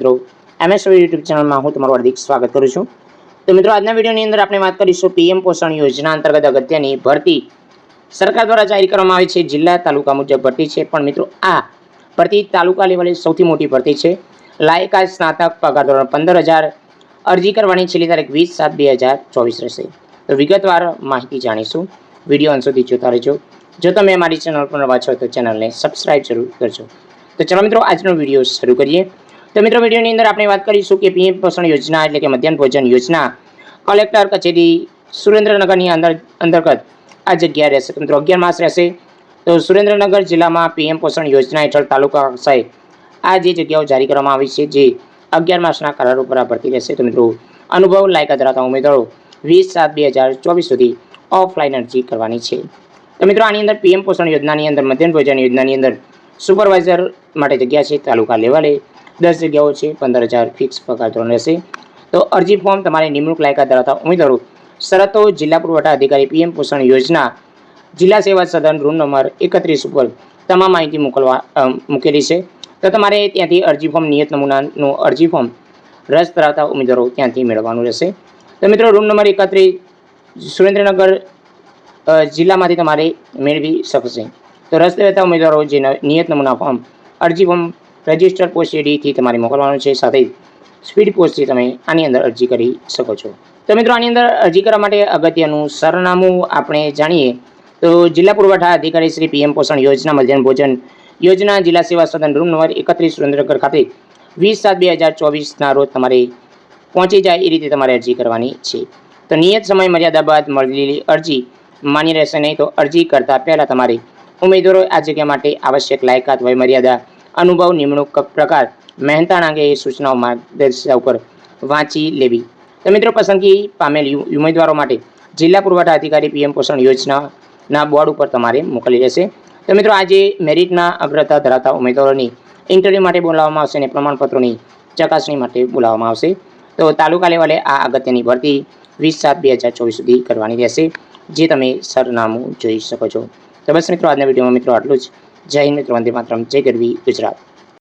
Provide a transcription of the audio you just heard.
મિત્રો MS YouTube ચેનલમાં હું તમારું હાર્દિક સ્વાગત કરું છું. તો મિત્રો, આજના વિડીયોની અંદર આપણે વાત કરીશું પીએમ પોષણ યોજના અંતર્ગત અગત્યની ભરતી. સરકાર દ્વારા જાહેર કરવામાં આવી છે, જિલ્લા તાલુકા મુજબ ભરતી છે, પણ મિત્રો, આ ભરતી તાલુકા લેવલે સૌથી મોટી ભરતી છે. લાયકાત સ્નાતક પગાર ધોરણ પંદર હજાર, અરજી કરવાની છેલ્લી તારીખ વીસ સાત બે હજાર ચોવીસ રહેશે. તો વિગતવાર માહિતી જાણીશું. વીડિયો અંત સુધી જોતા રહેજો. જો તમે મારી ચેનલ પર નવા છો, તો ચેનલને સબસ્ક્રાઇબ જરૂર કરજો. તો ચલો મિત્રો, આજનો વીડિયો શરૂ કરીએ. તો મિત્રો, વિડીયોની અંદર આપણે વાત કરીશું કે પીએમ પોષણ યોજના એટલે કે મધ્યાહન ભોજન યોજના. કલેક્ટર કચેરી સુરેન્દ્રનગરની અંદર અંતર્ગત આ જગ્યા રહેશે. મિત્રો, અગિયાર માસ રહેશે. તો સુરેન્દ્રનગર જિલ્લામાં પીએમ પોષણ યોજના હેઠળ તાલુકા કક્ષાએ આ જે જગ્યાઓ જારી કરવામાં આવી છે, જે અગિયાર માસના કરાર ઉપર આ ભરતી રહેશે. તો મિત્રો, અનુભવ, લાયક ધરાવતા ઉમેદવારો વીસ સાત બે હજાર ચોવીસ સુધી ઓફલાઈન અરજી કરવાની છે. તો મિત્રો, આની અંદર પીએમ પોષણ યોજનાની અંદર, મધ્યાહન ભોજન યોજનાની અંદર સુપરવાઇઝર માટે જગ્યા છે, તાલુકા લેવલે. દસ જગ્યાઓ છે, પંદર હજાર ફિક્સ પગાર ધોરણ રહેશે. તો અરજી ફોર્મ તમારે નિમણૂક લાયકાત ધરાવતા ઉમેદવારો, શરતો જિલ્લા પુરવઠા અધિકારી પીએમ પોષણ યોજના, જિલ્લા સેવા સદન રૂમ નંબર એકત્રીસ ઉપર તમામ માહિતી મોકલવા મૂકેલી છે. તો તમારે ત્યાંથી અરજી ફોર્મ નિયત નમૂનાનું અરજી ફોર્મ રસ ધરાવતા ઉમેદવારો ત્યાંથી મેળવવાનું રહેશે. તો મિત્રો રૂમ નંબર એકત્રીસ, સુરેન્દ્રનગર જિલ્લામાંથી તમારે મેળવી શકશે. તો રસ ધરાવતા ઉમેદવારો જે નિયત નમૂના ફોર્મ અરજી ફોર્મ રજિસ્ટર પોસ્ટ એડીથી તમારે મોકલવાનું છે, સાથે સ્પીડ પોસ્ટથી તમે આની અંદર અરજી કરી શકો છો. તો મિત્રો, આની અંદર અરજી કરવા માટે અગત્યનું સરનામું આપણે જાણીએ. તો જિલ્લા પુરવઠા અધિકારી શ્રી પીએમ પોષણ યોજના મધ્યાહન ભોજન યોજના જિલ્લા સેવા સદન રૂમ નંબર એકત્રીસ સુરેન્દ્રનગર ખાતે વીસ સાત બે હજાર ચોવીસના રોજ તમારે પહોંચી જાય એ રીતે તમારે અરજી કરવાની છે. તો નિયત સમય મર્યાદા બાદ મળેલી અરજી માન્ય રહેશે નહીં તો અરજી કરતાં પહેલાં તમારે ઉમેદવારો આ જગ્યા માટે આવશ્યક લાયકાત વય મર્યાદા અનુભવ નિમણૂક પ્રકાર મહેનતાણ અંગે સૂચનાઓ માર્ગદર્શિકા ઉપર વાંચી લેવી. તો મિત્રો પસંદગી પામેલ ઉમેદવારો માટે જિલ્લા પુરવઠા અધિકારી પીએમ પોષણ યોજનાના બોર્ડ ઉપર તમારે મોકલી રહેશે. તો મિત્રો આજે મેરિટના અગ્રતા ધરાવતા ઉમેદવારોની ઇન્ટરવ્યૂ માટે બોલાવવામાં આવશે અને પ્રમાણપત્રોની ચકાસણી માટે બોલાવવામાં આવશે. તો તાલુકા લેવલે આ અગત્યની ભરતી વીસ સાત બે હજાર ચોવીસ સુધી કરવાની રહેશે, જે તમે સરનામું જોઈ શકો છો. તો બસ મિત્રો, આજના વિડીયોમાં મિત્રો આટલું જ. જય હિન્દ વંદે માતરમ. જય ગરવી ગુજરાત.